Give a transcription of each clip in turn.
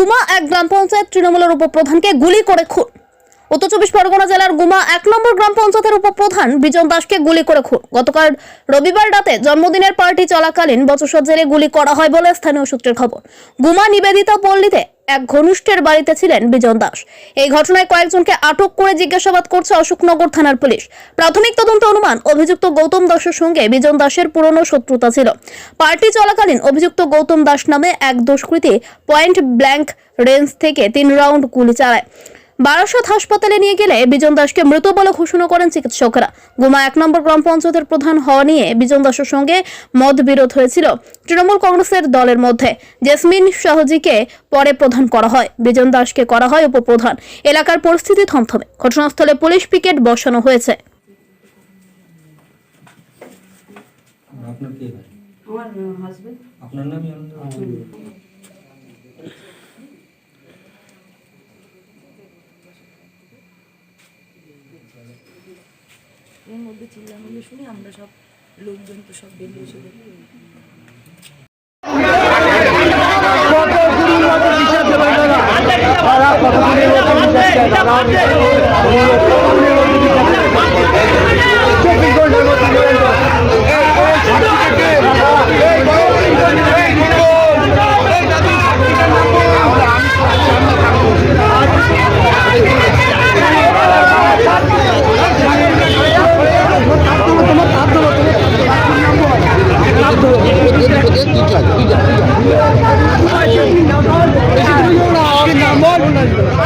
গুমা এক গ্রাম পঞ্চায়েত তৃণমূলের উপপ্রধানকে গুলি করে খুন। উত্তর চব্বিশ পরগনা জেলার গুমা এক নম্বর গ্রাম পঞ্চায়েতের উপপ্রধান বিজন দাসকে গুলি করে খুন। গতকাল রবিবার রাতে জন্মদিনের পার্টি চলাকালীন বচসর জেলে গুলি করা হয় বলে স্থানীয় সূত্রের খবর। গুমা নিবেদিতা পল্লীতে এক ঘনিষ্ঠের বাড়িতে ছিলেন বিজন দাস। এই ঘটনায় কয়েকজনকে আটক করে জিজ্ঞাসাবাদ করছে অশোকনগর থানার পুলিশ। প্রাথমিক তদন্ত অনুমান অভিযুক্ত গৌতম দাসের সঙ্গে বিজন দাসের পুরনো শত্রুতা ছিল। পার্টি চলাকালীন অভিযুক্ত গৌতম দাস নামে এক দুষ্কৃতী পয়েন্ট ব্ল্যাঙ্ক রেঞ্জ থেকে তিন রাউন্ড গুলি চালায়। বারাসত হাসপাতালে নিয়ে গেলে বিজন দাসকে মৃত বলে ঘোষণা করেন চিকিৎসকরা। গুমা এক নম্বর গ্রাম পঞ্চায়েতের প্রধান হওয়া নিয়ে বিজন দাসের সঙ্গে মত বিরোধ হয়েছিল তৃণমূল কংগ্রেসের দলের মধ্যে। জেসমিন শাহজিকে পরে প্রধান করা হয়। বিজন দাসকে করা হয় উপপ্রধান। এলাকার পরিস্থিতি থমথমে। ঘটনাস্থলে পুলিশ পিকেট বসানো হয়েছে। আপনার কে এর মধ্যে চিল্লামিল্লি শুনি আমরা সব লোকজন তো সব বেরিয়ে এসে দেখি।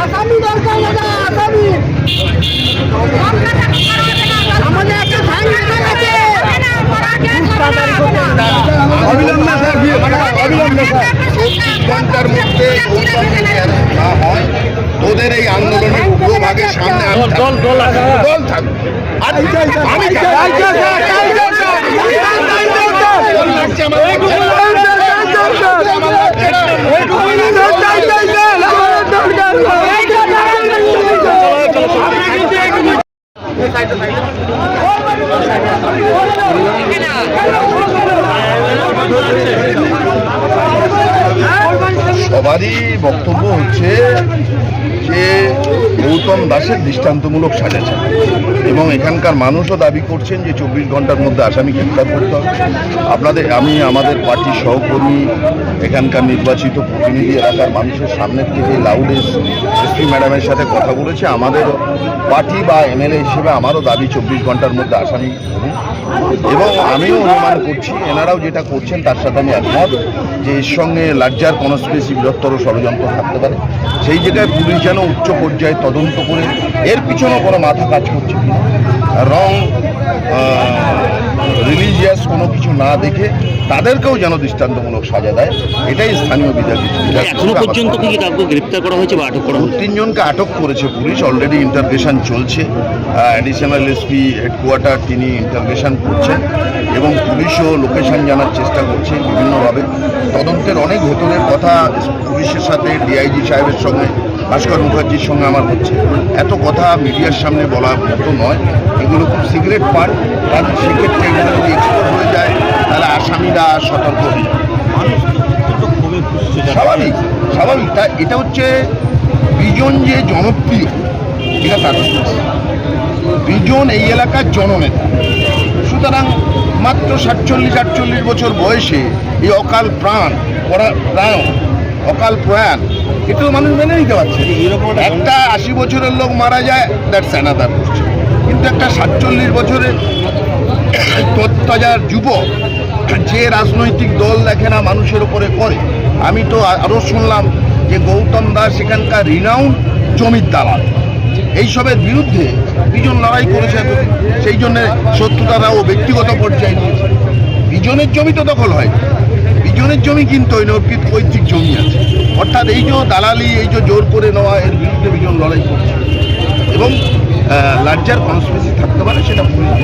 আসামি দরকার দাদা আসামি আমাদের একটা ভাই আছে অবিলম্বে স্যার অবিলম্বে স্যার চব্বিশ ঘণ্টার মধ্যে গৌতম যদি arrest না হয় তোদের এই আন্দোলনের পুরো ভাগের সামনে দল থাকবে আমি সবারই বক্তব্য হচ্ছে গৌতম দাসের দৃষ্টান্তমূলক সাজা সাজেছে এবং এখানকার মানুষও দাবি করছেন যে চব্বিশ ঘণ্টার মধ্যে আসামি গ্রেপ্তার করতে হবে। আপনাদের, আমি আমাদের পার্টির সহকর্মী, এখানকার নির্বাচিত প্রতিনিধি এলাকার মানুষের সামনের থেকে লাউডেস এসপি ম্যাডামের সাথে কথা বলেছে। আমাদের পার্টি বা এমএলএ হিসেবে আমারও দাবি চব্বিশ ঘণ্টার মধ্যে আসামি এবং আমিও অনুমান করছি, এনারাও যেটা করছেন তার সাথে আমি একমত যে এর সঙ্গে লাজ্জার কনস্পিরেসি বৃহত্তর ষড়যন্ত্র থাকতে পারে। সেই জায়গায় পুলিশ যেন উচ্চ পর্যায়ে তদন্ত করে এর পিছনেও কোনো মাথা কাজ করছে রং রিলিজিয়াস কোনো কিছু না দেখে তাদেরকেও যেন দৃষ্টান্তমূলক সাজা দেয় এটাই স্থানীয় বিধায়ক এখনও পর্যন্ত কি কাউকে গ্রেপ্তার করা হয়েছে বা আটক করা হয়েছে? তিনজনকে আটক করেছে পুলিশ অলরেডি ইন্টারগেশন চলছে। অ্যাডিশনাল এসপি হেডকোয়ার্টার তিনি ইন্টারগেশন করছেন এবং পুলিশও লোকেশন জানার চেষ্টা করছে বিভিন্নভাবে। তদন্তের অনেক ভেতরের কথা পুলিশের সাথে ডিআইজি সাহেবের সঙ্গে ভাস্কর মুখার্জির সঙ্গে আমার হচ্ছে। এত কথা মিডিয়ার সামনে বলার মতো নয় এগুলো খুব সিগারেট পান কারণ সেক্ষেত্রে এগুলো যদি এক্সপোজ হয়ে যায় তাহলে আসামিরা সতর্ক হয়ে যাবে। স্বাভাবিক স্বাভাবিক। তা এটা হচ্ছে বিজন যে জনপ্রিয় এটা তার বিজন এই এলাকার জননেতা। সুতরাং মাত্র সাতচল্লিশ আটচল্লিশ বছর বয়সে এই অকাল প্রাণ পরা- প্রাণ অকাল প্রয়াণ এটাও মানুষ মেনে নিতে পারছে। একটা আশি বছরের লোক মারা যায় দ্যাটস অ্যানাদার কোশ্চেন কিন্তু একটা সাতচল্লিশ বছরের তত্তাজার যুবক যে রাজনৈতিক দল দেখে না মানুষের উপরে করে, আমি তো আরও শুনলাম যে গৌতম দাস এখানকার রিনাউন্ড জমির দালাল। এইসবের বিরুদ্ধে বিজন লড়াই করেছে সেই জন্যে শত্রুতারা ও ব্যক্তিগত পর্যায়ে নিয়েছে। বিজনের জমি তো দখল হয়। বিজনের জমি কিন্তু ওই নৈতিক পৈতৃক জমি আছে। অর্থাৎ এই যে দালালি, এই যে জোর করে নেওয়া, এর বিরুদ্ধে বিজন লড়াই করছে। এবং লাজ্জার কনস্পিরেসি থাকতে পারে সেটা পুলিশ